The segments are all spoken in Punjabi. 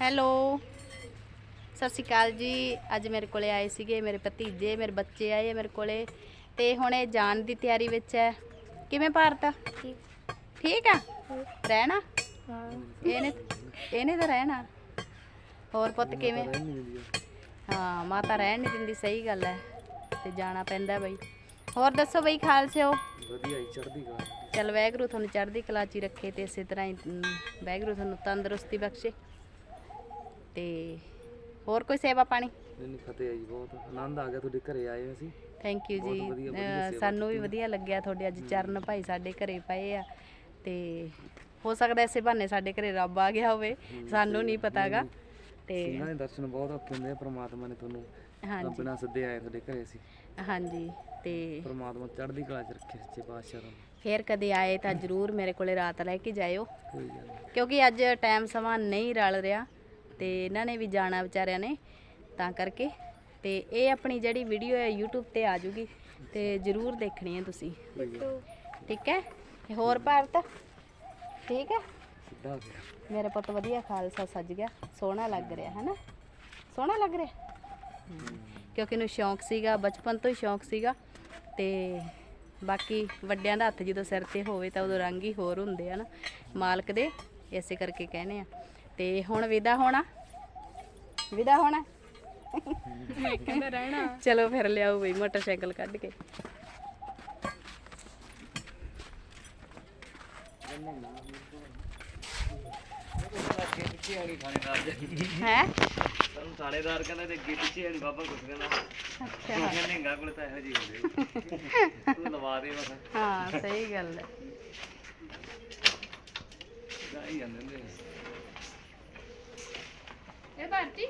ਹੈਲੋ। ਸਤਿ ਸ਼੍ਰੀ ਅਕਾਲ ਜੀ। ਅੱਜ ਮੇਰੇ ਕੋਲੇ ਆਏ ਸੀਗੇ ਮੇਰੇ ਭਤੀਜੇ ਮੇਰੇ ਬੱਚੇ ਆਏ ਆ ਮੇਰੇ ਕੋਲੇ ਤੇ ਹੁਣ ਇਹ ਜਾਣ ਦੀ ਤਿਆਰੀ ਵਿੱਚ ਹੈ। ਕਿਵੇਂ ਭਾਰਤ? ਠੀਕ। ਆ? ਰਹਿਣਾ? ਇਹਨੇ ਇਹਨੇ ਤਾਂ ਰਹਿਣਾ। ਹੋਰ ਪੁੱਤ ਕਿਵੇਂ? ਹਾਂ ਮਾਤਾ ਰਹਿਣ ਨਹੀਂ ਦਿੰਦੀ ਸਹੀ ਗੱਲ ਹੈ। ਤੇ ਜਾਣਾ ਪੈਂਦਾ ਬਈ। ਹੋਰ ਦੱਸੋ ਬਈ ਖਾਲਸਿਓ ਵਧੀਆ ਹੀ ਚੜਦੀ ਗਾ ਚਲ ਵੈਗਰੂ ਤੁਹਾਨੂੰ ਚੜ੍ਹਦੀ ਕਲਾ 'ਚ ਹੀ ਰੱਖੇ ਤੇ ਇਸੇ ਤਰ੍ਹਾਂ ਹੀ ਅਮ, ਵਾਹਿਗੁਰੂ ਤੁਹਾਨੂੰ ਤੰਦਰੁਸਤੀ ਬਖਸ਼ੇ। ਤੇ ਹੋਰ ਕੋਈ ਸੇਵਾ ਪਾਣੀ? ਨਹੀਂ ਫਤਿਹ ਆ ਜੀ ਬਹੁਤ। ਆਨੰਦ ਆ ਗਿਆ ਤੁਹਾਡੇ ਘਰੇ ਆਏ ਅਸੀਂ। ਥੈਂਕ ਯੂ ਜੀ ਬਹੁਤ ਵਧੀਆ- ਵਧੀਆ ਅਹ, ਸੇਵਾ ਸਾਨੂੰ ਵੀ ਵਧੀਆ ਲੱਗਿਆ ਤੁਹਾਡੇ ਅੱਜ ਚਰਨ ਭਾਈ ਸਾਡੇ ਘਰੇ ਪਏ ਆ। ਤੇ ਹੋ ਸਕਦਾ ਇਸੇ ਬਹਾਨੇ ਸਾਡੇ ਘਰੇ ਰੱਬ ਆ ਗਿਆ ਹੋਵੇ। ਸਾਨੂੰ ਨਹੀਂ ਪਤਾਗਾ ਤੇ ਸਿੰਘਾਂ ਦੇ ਦਰਸ਼ਨ ਬਹੁਤ ਔਖੇ ਹੁੰਦੇ ਆ ਪ੍ਰਮਾਤਮਾ ਨੇ ਤੁਹਾਨੂੰ ਹਾਂਜੀ। ਬਿਨਾਂ ਸੱਦੇ ਆਏ ਤੁਹਾਡੇ ਘਰੇ ਸੀ ਹਾਂਜੀ ਤੇ ਪ੍ਰਮਾਤਮਾ ਚੜ੍ਹਦੀ ਕਲਾ ਚ ਰੱਖੇ ਸੱਚੇ ਪਾਤਸ਼ਾਹ ਦਾ। ਫੇਰ ਕਦੇ ਆਏ ਤਾਂ ਜਰੂਰ ਮੇਰੇ ਕੋਲੇ ਰਾਤ ਲੈ ਕੇ ਜਾਇਓ। ਕੋਈ ਗੱਲ ਨਹੀਂ। ਕਿਉਂਕਿ ਅੱਜ ਟਾਈਮ ਸਮਾਂ ਨਹੀਂ ਰਲ ਰਿਹਾ। ਤੇ ਇਹਨਾਂ ਨੇ ਵੀ ਜਾਣਾ ਵਿਚਾਰਿਆਂ ਨੇ ਤਾਂ ਕਰਕੇ। ਤੇ ਇਹ ਆਪਣੀ ਜਿਹੜੀ ਵੀਡੀਓ ਹੈ YouTube ਤੇ ਆ ਜੂਗੀ ਤੇ ਜਰੂਰ ਦੇਖਣੀ ਹੈ ਤੁਸੀਂ। ਠੀਕ ਹੈ? ਤੇ ਹੋਰ ਭਾਰਤ? ਠੀਕ ਹੈ? ਸਿੱਧਾ ਗਿਆ ਮੇਰੇ ਪੁੱਤ ਵਧੀਆ ਖਾਲਸਾ ਸੱਜ ਗਿਆ। ਸੋਹਣਾ ਲੱਗ ਰਿਹਾ ਹੈ ਨਾ ਸੋਹਣਾ ਲੱਗ ਰਿਹਾ? ਕਿਉਂਕਿ ਇਹਨੂੰ ਸ਼ੌਂਕ ਸੀਗਾ, ਬਚਪਨ ਤੋਂ ਹੀ ਸ਼ੌਂਕ ਸੀਗਾ। ਤੇ ਬਾਕੀ ਵੱਡਿਆਂ ਦਾ ਹੱਥ ਜਦੋਂ ਸਿਰ ਤੇ ਹੋਵੇ ਤਾਂ ਉਦੋਂ ਰੰਗ ਹੀ ਹੋਰ ਹੁੰਦੇ ਆ ਨਾ। ਮਾਲਕ ਦੇ, ਇਸੇ ਕਰਕੇ ਕਹਿੰਦੇ ਆ। ਤੇ ਹੁਣ ਵਿਦਾ ਹੋਣਾ। ਵਿਦਾ ਹੋਣਾ। ਮੈਂ ਕਹਿੰਦਾ ਰਹਿਣਾ। ਚਲੋ ਫਿਰ ਲਿਆਓ ਬਈ ਮੋਟਰਸਾਈਕਲ ਕੱਢ ਕੇ। ਹੈ? ਸਾਨੂੰ ਥਾਣੇਦਾਰ ਕਹਿੰਦਾ ਤੇ ਅੱਗੇ ਪਿੱਛੇ ਆਣੀ ਬਾਬਾ ਕੁਛ ਕਹਿੰਦਾ ਅੱਛਾ। ਕਹਿੰਦਾ ਨਿੰਗਾ ਕੋਲ ਤਾਂ ਇਹੋ ਜਿਹੀ ਹੁੰਦੀ ਤੂੰ ਲਵਾ ਦੇ ਬਸ ਹਾਂ ਸਹੀ ਗੱਲ ਹੈ। ਜਾਈ ਜਾਂਦੇ ਹੁੰਦੇ ਆ। ਇਹ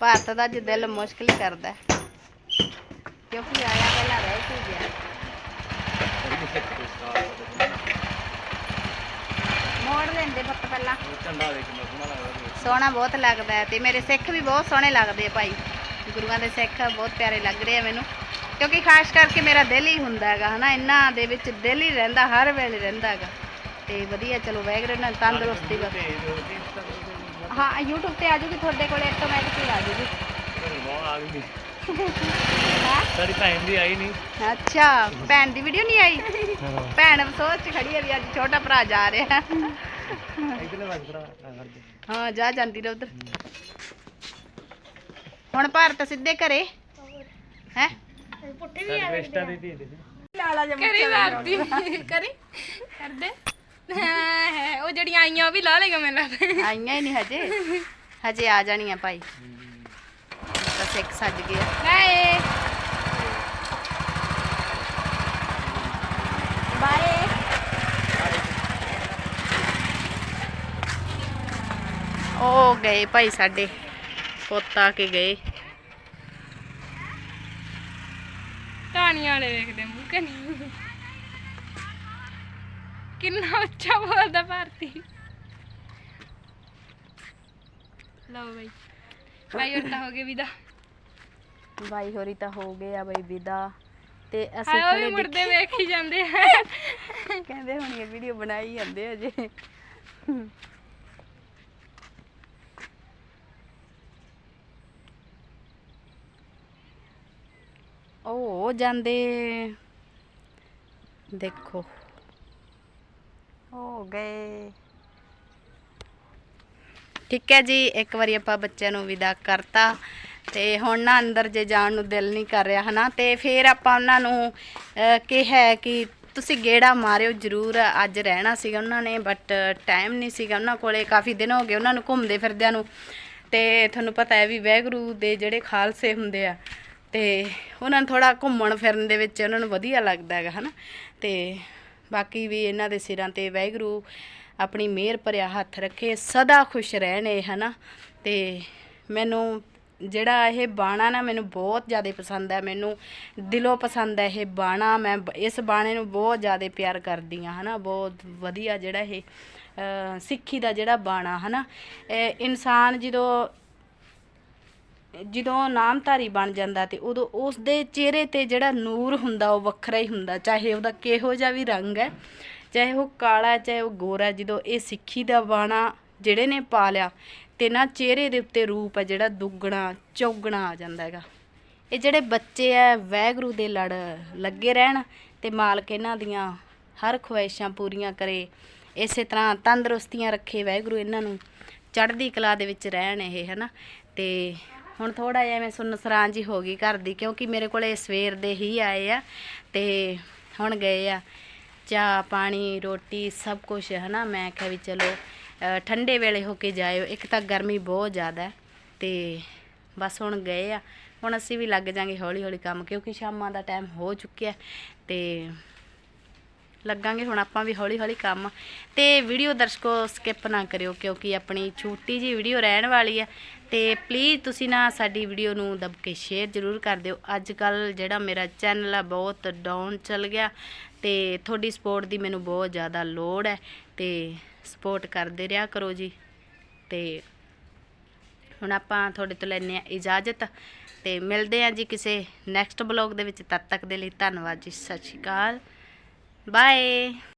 ਭਾਰਤ ਦਾ ਅੱਜ ਦਿਲ ਮੁਸ਼ਕਿਲ ਕਰਦਾ। ਕਿਉਂਕਿ ਆਇਆ ਪਹਿਲਾਂ ਰਹਿ ਕੇ ਗਿਆ। ਮੋੜ ਲੈਂਦੇ ਪੁੱਤ ਪਹਿਲਾਂ। ਝੰਡਾ ਦੇਖ ਕਿੰਨਾ ਸੋਹਣਾ ਲੱਗਦਾ ਸੋਹਣਾ ਬਹੁਤ ਲੱਗਦਾ ਹੈ ਤੇ ਮੇਰੇ ਸਿੱਖ ਵੀ ਬਹੁਤ ਸੋਹਣੇ ਲੱਗਦੇ ਆ ਭਾਈ। ਗੁਰੂਆਂ ਦੇ ਸਿੱਖ ਬਹੁਤ ਪਿਆਰੇ ਲੱਗ ਰਹੇ ਆ ਮੈਨੂੰ। ਕਿਉਂਕਿ ਖਾਸ ਕਰਕੇ ਮੇਰਾ ਦਿਲ ਹੀ ਹੁੰਦਾ ਹੈਗਾ, ਹਨਾ? ਇਹਨਾਂ ਦੇ ਵਿੱਚ ਦਿਲ ਹੀ ਰਹਿੰਦਾ, ਹਰ ਵੇਲੇ ਰਹਿੰਦਾ ਹੈਗਾ। ਤੇ ਵਧੀਆ ਚਲੋ ਵੈਗਰੇ ਨਾਲ ਤੰਦਰੁਸਤੀ ਬਸ। ਭੇਜ ਦਿਓ ਜੀ, Insta ਤੇ ਭੇਜ ਹਾਂ YouTube ਤੇ ਆ ਜੂਗੀ ਤੁਹਾਡੇ ਕੋਲੇ ਆਟੋਮੈਟਿਕਲੀ ਆ ਜੂਗੀ ਦਿਓ। ਬਹੁਤ ਆ ਗਈ ਹੈਂ? ਸਾਡੀ ਭੈਣ ਦੀ ਆਈ ਨਹੀਂ। ਅੱਛਾ ਭੈਣ ਦੀ ਵੀਡੀਓ ਨਹੀਂ ਆਈ? ਭੈਣ ਅਫਸੋਸ ਚ ਖੜੀ ਹੈ ਵੀ ਅੱਜ ਛੋਟਾ ਭਰਾ ਜਾ ਰਿਹਾ। ਇਧਰਲੇ ਵਾਰ ਭਰਾ ਆ ਕਰਦੇ ਹਾਂ ਜਾ ਜਾਂਦੀ ਰਹੋ ਉਧਰ। ਹੁਣ ਭਾਰਤ ਸਿੱਧੇ ਘਰੇ? ਹੈ? ਪੁੱਠੇ ਸਾਡੇ ਇੰਸਟਾ ਤੇ ਭੇਜ ਦੇ ਲਾਲਾ ਜਮ ਕਰੀ ਭਾਰਤੀ ਕਰੀ? ਕਰਦੇ। ਹਾਂ ਉਹ ਜਿਹੜੀਆਂ ਆਈਆਂ ਉਹ ਵੀ ਲਾ ਲੇਗਾ ਮੈਨੂੰ ਲੱਗਦਾ। ਆਈਆਂ ਹੀ ਨਹੀਂ ਹਜੇ। ਹਜੇ ਆ ਜਾਣੀਆਂ ਭਾਈ। ਤਾਂ ਸਿੱਖ ਸੱਜ ਗਿਆ ਬਾਏ। ਬਾਏ। ਉਹ ਗਏ ਭਾਈ ਸਾਡੇ। ਪੁੱਤ ਆ ਕੇ ਗਏ। ਟਾਣੀਆਂ ਵਾਲੇ ਵੇਖਦੇ ਮੂੰਹ ਕਨੀ ਕਿੰਨਾ ਉੱਚਾ ਬੋਲਦਾ ਭਾਰਤੀ। ਲਓ ਬਈ। ਬਾਈ ਹੁਣ ਤਾਂ ਹੋ ਗਏ ਵਿਦਾ। ਬਾਈ ਹੋਰੀ ਤਾਂ ਹੋ ਗਏ ਆ ਬਈ ਵਿਦਾ। ਤੇ ਅਸੀਂ ਹਾਏ ਉਹ ਮੁੜਦੇ ਵੇਖ ਹੀ ਜਾਂਦੇ ਆ। ਕਹਿੰਦੇ ਹੁਣ ਇਹ ਵੀਡੀਓ ਬਣਾਈ ਜਾਂਦੇ ਅਜੇ ਉਹ ਜਾਂਦੇ। ਦੇਖੋ। ਹੋ ਗਏ। ਠੀਕ ਹੈ ਜੀ, ਇੱਕ ਵਾਰੀ ਆਪਾਂ ਬੱਚਿਆਂ ਨੂੰ ਵਿਦਾ ਕਰਤਾ ਤੇ ਹੁਣ ਨਾ ਅੰਦਰ ਜੇ ਜਾਣ ਨੂੰ ਦਿਲ ਨਹੀਂ ਕਰ ਰਿਹਾ, ਹਨਾ? ਤੇ ਫਿਰ ਆਪਾਂ ਉਹਨਾਂ ਨੂੰ ਕਿਹਾ ਕਿ ਤੁਸੀਂ ਗੇੜਾ ਮਾਰਿਓ, ਜਰੂਰ ਅੱਜ ਰਹਿਣਾ ਸੀਗਾ ਉਹਨਾਂ ਨੇ ਬਟ ਟਾਈਮ ਨਹੀਂ ਸੀਗਾ ਉਹਨਾਂ ਕੋਲੇ, ਕਾਫੀ ਦਿਨ ਹੋ ਗਏ ਉਹਨਾਂ ਨੂੰ ਘੁੰਮਦੇ ਫਿਰਦਿਆਂ ਨੂੰ। ਤੇ ਤੁਹਾਨੂੰ ਪਤਾ ਹੈ ਵੀ ਵੈਗਰੂ ਦੇ ਜਿਹੜੇ ਖਾਲਸੇ ਹੁੰਦੇ ਆ, ਤੇ ਉਹਨਾਂ ਨੂੰ ਥੋੜਾ ਘੁੰਮਣ ਫਿਰਨ ਦੇ ਵਿੱਚ ਉਹਨਾਂ ਨੂੰ ਵਧੀਆ ਲੱਗਦਾ ਹੈਗਾ, ਹਨਾ? ਤੇ ਬਾਕੀ ਵੀ ਇਹਨਾਂ ਦੇ ਸਿਰਾਂ ਤੇ ਵੈਗਰੂ ਆਪਣੀ ਮਿਹਰ ਭਰਿਆ ਹੱਥ ਰੱਖੇ, ਸਦਾ ਖੁਸ਼ ਰਹਿਣ ਇਹ ਹਨਾ? ਤੇ ਮੈਨੂੰ ਜਿਹੜਾ ਇਹ ਬਾਣਾ ਨਾ ਮੈਨੂੰ ਬਹੁਤ ਜ਼ਿਆਦਾ ਪਸੰਦ ਹੈ, ਮੈਨੂੰ ਦਿਲੋਂ ਪਸੰਦ ਹੈ ਇਹ ਬਾਣਾ। ਮੈਂ ਇਸ ਬਾਣੇ ਨੂੰ ਬਹੁਤ ਜ਼ਿਆਦਾ ਪਿਆਰ ਕਰਦੀ ਆ ਹਨਾ? ਬਹੁਤ ਵਧੀਆ ਜਿਹੜਾ ਇਹ ਸਿੱਖੀ ਦਾ ਜਿਹੜਾ ਬਾਣਾ, ਹਨਾ? ਇਹ ਇਨਸਾਨ ਜਦੋਂ ਜਦੋਂ ਨਾਮਧਾਰੀ ਬਣ ਜਾਂਦਾ ਤੇ ਉਦੋਂ ਉਸ ਦੇ ਚਿਹਰੇ ਤੇ ਜਿਹੜਾ ਨੂਰ ਹੁੰਦਾ, ਉਹ ਵੱਖਰਾ ਹੀ ਹੁੰਦਾ। ਚਾਹੇ ਉਹਦਾ ਕਿਹੋ ਜਿਹਾ ਵੀ ਰੰਗ ਹੈ, ਚਾਹੇ ਉਹ ਕਾਲਾ, ਚਾਹੇ ਉਹ ਗੋਰਾ, ਜਦੋਂ ਇਹ ਸਿੱਖੀ ਦਾ ਬਾਣਾ ਜਿਹੜੇ ਨੇ ਪਾ ਲਿਆ, ਤੇ ਨਾ ਚਿਹਰੇ ਦੇ ਉੱਤੇ ਰੂਪ ਹੈ ਜਿਹੜਾ ਦੁੱਗਣਾ, ਚੌਗਣਾ ਆ ਜਾਂਦਾ ਹੈਗਾ। ਇਹ ਜਿਹੜੇ ਬੱਚੇ ਆ, ਵੈਗਰੂ ਦੇ ਲੜ ਲੱਗੇ ਰਹਿਣ ਤੇ ਮਾਲਕ ਇਹਨਾਂ ਦੀਆਂ ਹਰ ਖੁਆਇਸ਼ਾਂ ਪੂਰੀਆਂ ਕਰੇ। ਇਸੇ ਤਰ੍ਹਾਂ ਤੰਦਰੁਸਤੀਆਂ ਰੱਖੇ ਵੈਗਰੂ ਇਹਨਾਂ ਨੂੰ, ਚੜ੍ਹਦੀ ਕਲਾ ਦੇ ਵਿੱਚ ਰਹਿਣ ਇਹ ਹਨਾ ਤੇ ਹੁਣ ਥੋੜਾ ਜਿਹਾ ਮੈਂ ਸੁੰਨਸਰਾਂ ਜੀ ਹੋ ਗਈ ਘਰ ਦੀ, ਕਿਉਂਕਿ ਮੇਰੇ ਕੋਲੇ ਸਵੇਰ ਦੇ ਹੀ ਆਏ ਆ ਤੇ ਹੁਣ ਗਏ ਆ। ਚਾਹ, ਪਾਣੀ, ਰੋਟੀ ਸਭ ਕੁਝ ਹੈ ਨਾ ਮੈਂ ਕਿਹਾ ਵੀ ਚਲੋ ਠੰਡੇ ਵੇਲੇ ਹੋ ਕੇ ਜਾਇਓ। ਇੱਕ ਤਾਂ ਗਰਮੀ ਬਹੁਤ ਜ਼ਿਆਦਾ ਹੈ ਤੇ ਬਸ ਹੁਣ ਗਏ ਆ। ਹੁਣ ਅਸੀਂ ਵੀ ਲੱਗ ਜਾਾਂਗੇ ਹੌਲੀ ਹੌਲੀ ਕੰਮ, ਕਿਉਂਕਿ ਸ਼ਾਮਾਂ ਦਾ ਟਾਈਮ ਹੋ ਚੁੱਕਿਆ ਤੇ ਲੱਗਾਂਗੇ ਹੁਣ ਆਪਾਂ ਵੀ ਹੌਲੀ ਹੌਲੀ ਕੰਮ। ਤੇ ਵੀਡੀਓ ਦਰਸ਼ਕੋ ਸਕਿਪ ਨਾ ਕਰਿਓ ਕਿਉਂਕਿ ਆਪਣੀ ਛੋਟੀ ਜੀ ਵੀਡੀਓ ਰਹਿਣ ਵਾਲੀ ਆ। ਤੇ ਪਲੀਜ਼ ਤੁਸੀਂ ਨਾ ਸਾਡੀ ਵੀਡੀਓ ਨੂੰ ਦਬ ਕੇ ਸ਼ੇਅਰ ਜ਼ਰੂਰ ਕਰ ਦਿਓ। ਅੱਜ ਕੱਲ ਜਿਹੜਾ ਮੇਰਾ ਚੈਨਲ ਆ ਬਹੁਤ ਡਾਊਨ ਚੱਲ ਗਿਆ ਤੇ ਤੁਹਾਡੀ ਸਪੋਰਟ ਦੀ ਮੈਨੂੰ ਬਹੁਤ ਜ਼ਿਆਦਾ ਲੋੜ ਹੈ। ਤੇ ਸਪੋਰਟ ਕਰਦੇ ਰਿਹਾ ਕਰੋ ਜੀ। ਤੇ ਹੁਣ ਆਪਾਂ ਤੁਹਾਡੇ ਤੋਂ ਲੈਨੇ ਆ ਇਜਾਜ਼ਤ। ਤੇ ਮਿਲਦੇ ਆ ਜੀ ਕਿਸੇ ਨੈਕਸਟ ਬਲੌਗ ਦੇ ਵਿੱਚ। ਤਦ ਤੱਕ ਦੇ ਲਈ ਧੰਨਵਾਦ ਜੀ। ਸਤਿ ਸ਼੍ਰੀ ਅਕਾਲ। Bye.